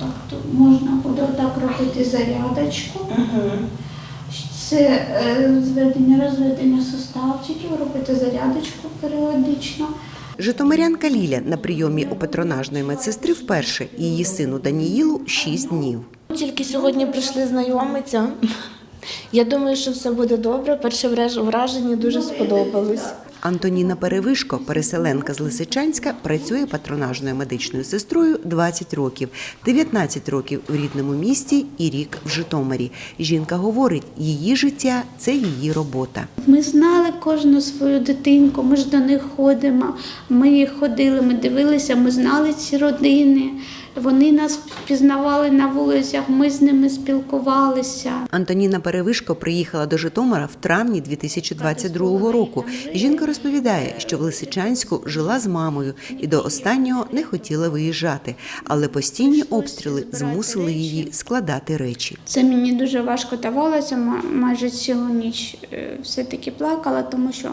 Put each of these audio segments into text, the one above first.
Тобто можна буде отак робити зарядочку. Це е, зведення, розведення суставчиків, робити зарядочку періодично. Житомирянка Ліля на прийомі у патронажної медсестри вперше. Її сину Даніїлу 6 днів. Тільки сьогодні прийшли знайомитися. Я думаю, що все буде добре. Перше враж- враження дуже сподобалось. Антоніна Перевишко, переселенка з Лисичанська, працює патронажною медичною сестрою 20 років, 19 років в рідному місті і рік в Житомирі. Жінка говорить, її життя це її робота. Ми знали кожну свою дитинку, ми ж до них ходимо. Ми ходили, ми дивилися, ми знали ці родини. Вони нас пізнавали на вулицях, ми з ними спілкувалися. Антоніна Перевишко приїхала до Житомира в травні 2022 року. Жінка розповідає, що в Лисичанську жила з мамою і до останнього не хотіла виїжджати, але постійні обстріли змусили її складати речі. Це мені дуже важко давалося, ма- майже цілу ніч е, все-таки плакала, тому що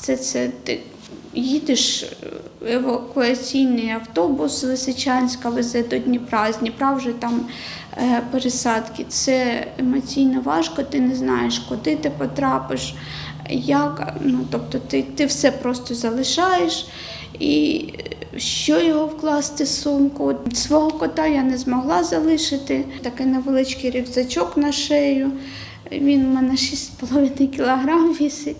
це, це їдеш, е, евакуаційний автобус з Лисичанська везе до Дніпра, з Дніпра вже там е, пересадки. Це емоційно важко, ти не знаєш, куди ти потрапиш, як. Ну, тобто ти, ти все просто залишаєш. І що його вкласти в сумку. Свого кота я не змогла залишити. Такий невеличкий рюкзачок на шею. Він у мене 6,5 кілограм вісить.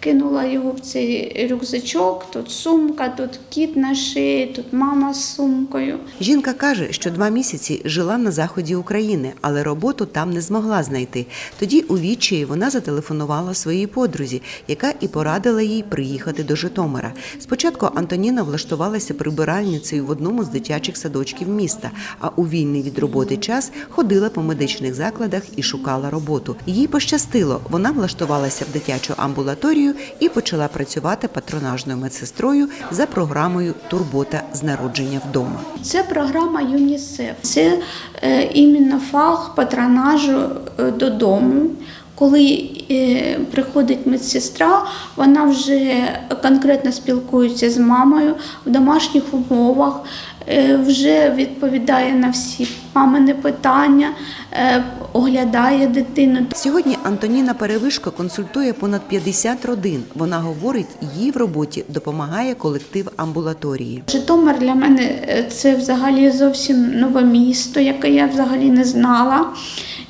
Кинула його в цей рюкзачок, тут сумка, тут кіт на шиї, тут мама з сумкою. Жінка каже, що два місяці жила на заході України, але роботу там не змогла знайти. Тоді у відчаї вона зателефонувала своїй подрузі, яка і порадила їй приїхати до Житомира. Спочатку Антоніна влаштувалася прибиральницею в одному з дитячих садочків міста, а у вільний від роботи час ходила по медичних закладах і шукала роботу. Їй пощастило, вона влаштувалася в дитячу амбулаторію і почала працювати патронажною медсестрою за програмою Турбота з народження вдома. Це програма ЮНІСЕФ. Це е, іменно фах патронажу е, додому. Коли е, приходить медсестра, вона вже конкретно спілкується з мамою в домашніх умовах, вже відповідає на всі мамини питання, оглядає дитину. Сьогодні Антоніна Перевишко консультує понад 50 родин. Вона говорить, їй в роботі допомагає колектив амбулаторії. Житомир для мене е, це взагалі зовсім нове місто, яке я взагалі не знала.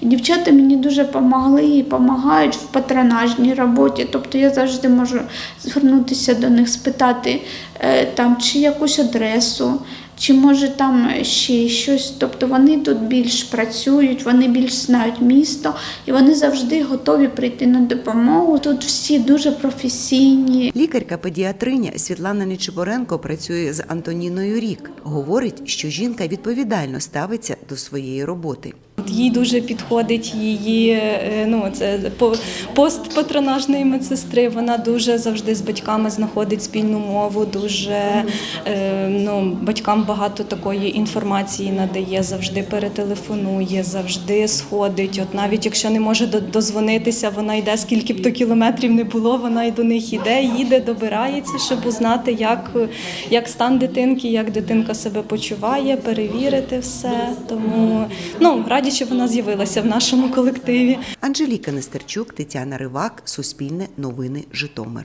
Дівчата мені дуже допомогли і допомагають в патронажній роботі. Тобто я завжди можу звернутися до них, спитати е, там чи якусь адресу, чи може там ще щось. Тобто вони тут більш працюють, вони більш знають місто і вони завжди готові прийти на допомогу. Тут всі дуже професійні, Лікарка-педіатриня Світлана Нечипоренко працює з Антоніною рік. Говорить, що жінка відповідально ставиться до своєї роботи. Їй дуже підходить її е, ну, це пост патронажної медсестри. Вона дуже завжди з батьками знаходить спільну мову, дуже е, ну, батькам багато такої інформації надає, завжди перетелефонує, завжди сходить. От навіть якщо не може до- дозвонитися, вона йде, скільки б то кілометрів не було, вона й до них іде, їде, добирається, щоб узнати, як, як стан дитинки, як дитинка себе почуває, перевірити все. Тому ну, раді, що вона з'явилася в нашому колективі. Анжеліка Нестерчук, Тетяна Ривак, Суспільне новини, Житомир.